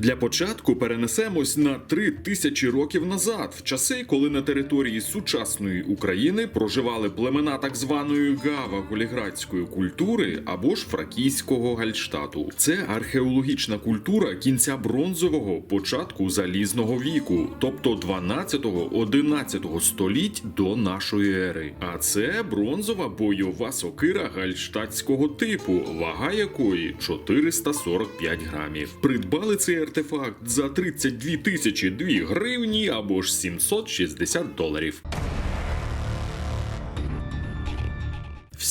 Для початку перенесемось на три тисячі років назад, в часи, коли на території сучасної України проживали племена так званої гава голіградської культури або ж фракійського гальштату. Це археологічна культура кінця бронзового, початку залізного віку, тобто 12-11 століть до нашої ери. А це бронзова бойова сокира гальштатського типу, вага якої 445 грамів. Придбали цей артефакт за 32 тисячі 2 гривні або ж 760 доларів.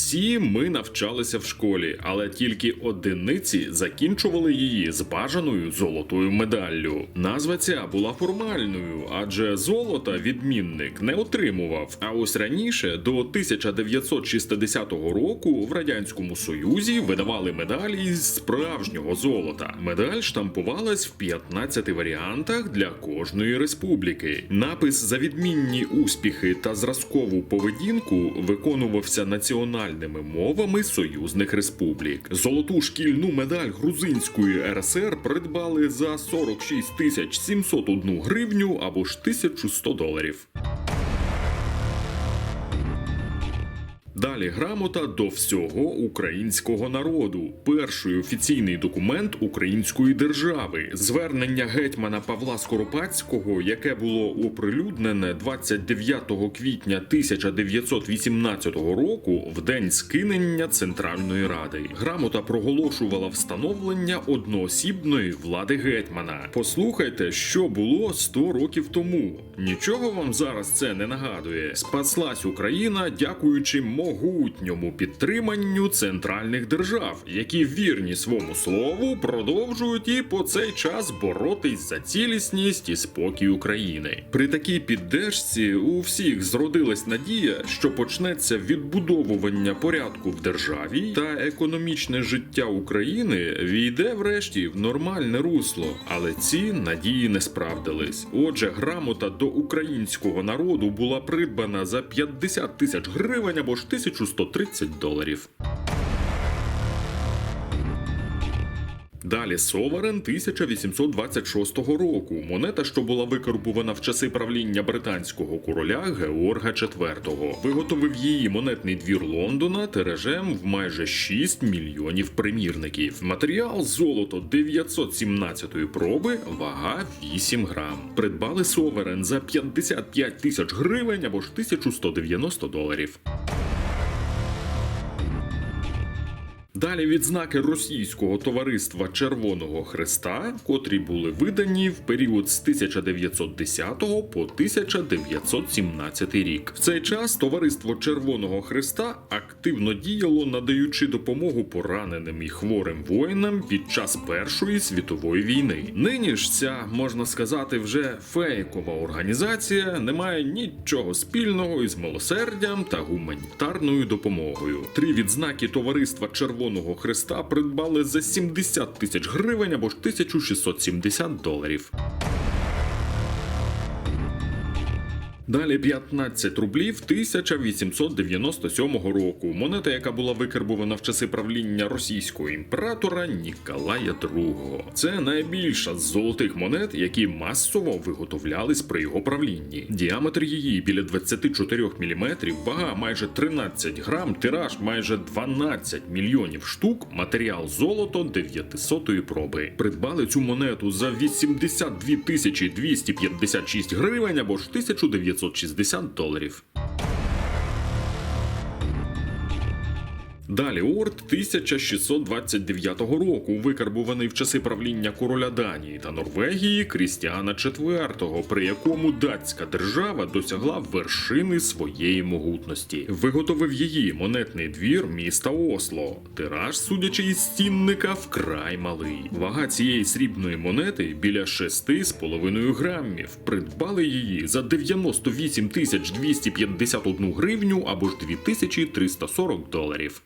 Всі ми навчалися в школі, але тільки одиниці закінчували її з бажаною золотою медаллю. Назва ця була формальною, адже золота відмінник не отримував. А ось раніше, до 1960 року, в радянському союзі видавали медалі з справжнього золота. Медаль штампувалась в 15 варіантах для кожної республіки. Напис за відмінні успіхи та зразкову поведінку виконувався національними мовами союзних республік. Золоту шкільну медаль грузинської РСР придбали за 46 тисяч 701 гривню або ж 1100 доларів. Далі грамота до всього українського народу. Перший офіційний документ української держави. Звернення гетьмана Павла Скоропадського, яке було оприлюднене 29 квітня 1918 року, в день скинення Центральної Ради. Грамота проголошувала встановлення одноосібної влади гетьмана. Послухайте, що було 100 років тому. Нічого вам зараз це не нагадує. Спаслась Україна, дякуючи могутньому підтриманню центральних держав, які вірні своєму слову продовжують і по цей час боротись за цілісність і спокій України. При такій піддержці у всіх зродилась надія, що почнеться відбудовування порядку в державі, та економічне життя України війде врешті в нормальне русло. Але ці надії не справдились. Отже, грамота до українського народу була придбана за 50 тисяч гривень або ж 1130 доларів. Далі Соверен 1826 року. Монета, що була викарбувана в часи правління британського короля Георга IV. Виготовив її монетний двір Лондона тиражем в майже 6 мільйонів примірників. Матеріал золото 917-ї проби, вага 8 грам. Придбали Соверен за 55 тисяч гривень або ж 1190 доларів. Далі відзнаки російського товариства Червоного Христа, котрі були видані в період з 1910 по 1917 рік. В цей час товариство Червоного Христа активно діяло, надаючи допомогу пораненим і хворим воїнам під час Першої світової війни. Нині ж ця можна сказати вже фейкова організація не має нічого спільного із милосердям та гуманітарною допомогою. Три відзнаки товариства Червоного Христа придбали за 70 тисяч гривень або ж 1670 доларів. Далі 15 рублів 1897 року. Монета, яка була викарбована в часи правління російського імператора Ніколая II. Це найбільша з золотих монет, які масово виготовлялись при його правлінні. Діаметр її біля 24 мм, вага майже 13 грам, тираж майже 12 мільйонів штук, матеріал золото 900 проби. Придбали цю монету за 82 тисячі 256 гривень або ж 1900 960 доларів. Далі Орд 1629 року, викарбуваний в часи правління короля Данії та Норвегії Крістіана IV, при якому датська держава досягла вершини своєї могутності. Виготовив її монетний двір міста Осло. Тираж, судячи із стінника, вкрай малий. Вага цієї срібної монети біля 6,5 грамів. Придбали її за 98 тисяч 251 гривню або ж 2340 доларів.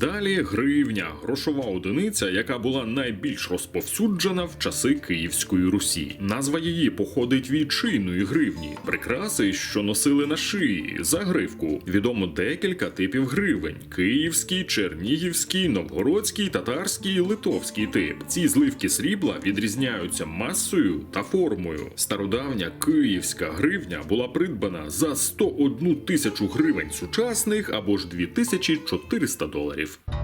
Далі гривня, грошова одиниця, яка була найбільш розповсюджена в часи Київської Русі. Назва її походить від шийної гривні, прикраси, що носили на шиї, загривку. Відомо декілька типів гривень: київський, чернігівський, новгородський, татарський, литовський тип. Ці зливки срібла відрізняються масою та формою. Стародавня київська гривня була придбана за 101 тисячу гривень сучасних або ж 2400 доларів. Dave.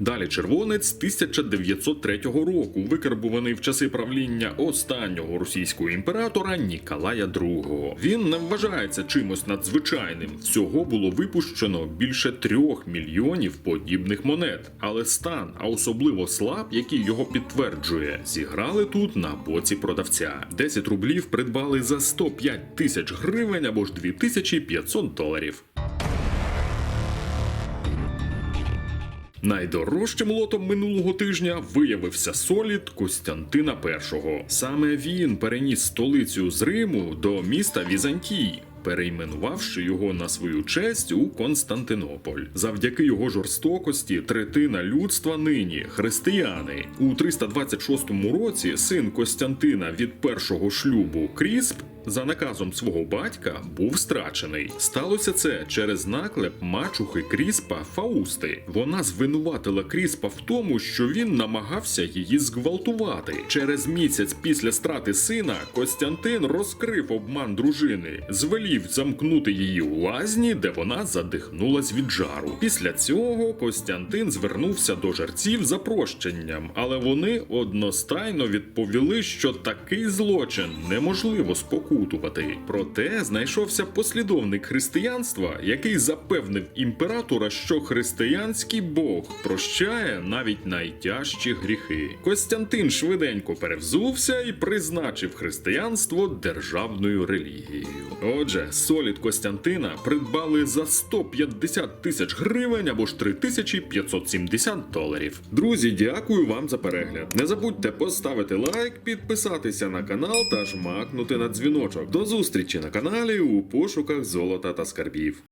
Далі червонець 1903 року, викарбуваний в часи правління останнього російського імператора Ніколая II. Він не вважається чимось надзвичайним. Всього було випущено більше трьох мільйонів подібних монет. Але стан, а особливо слаб, який його підтверджує, зіграли тут на боці продавця. 10 рублів придбали за 105 тисяч гривень або ж 2500 доларів. Найдорожчим лотом минулого тижня виявився солід Костянтина І. Саме він переніс столицю з Риму до міста Візантій. Перейменувавши його на свою честь у Константинополь, завдяки його жорстокості, третина людства нині християни. У 326 році син Костянтина від першого шлюбу Крісп за наказом свого батька був страчений. Сталося це через наклеп мачухи Кріспа Фаусти. Вона звинуватила Кріспа в тому, що він намагався її зґвалтувати. Через місяць після страти сина Костянтин розкрив обман дружини, звелів замкнути її у лазні, де вона задихнулась від жару. Після цього Костянтин звернувся до жерців за прощенням, але вони одностайно відповіли, що такий злочин неможливо спокутувати. Проте знайшовся послідовник християнства, який запевнив імператора, що християнський Бог прощає навіть найтяжчі гріхи. Костянтин швиденько перевзувся і призначив християнство державною релігією. Отже, солід Костянтина придбали за 150 тисяч гривень або ж 3570 доларів. Друзі, дякую вам за перегляд. Не забудьте поставити лайк, підписатися на канал та жмакнути на дзвіночок. До зустрічі на каналі у пошуках золота та скарбів.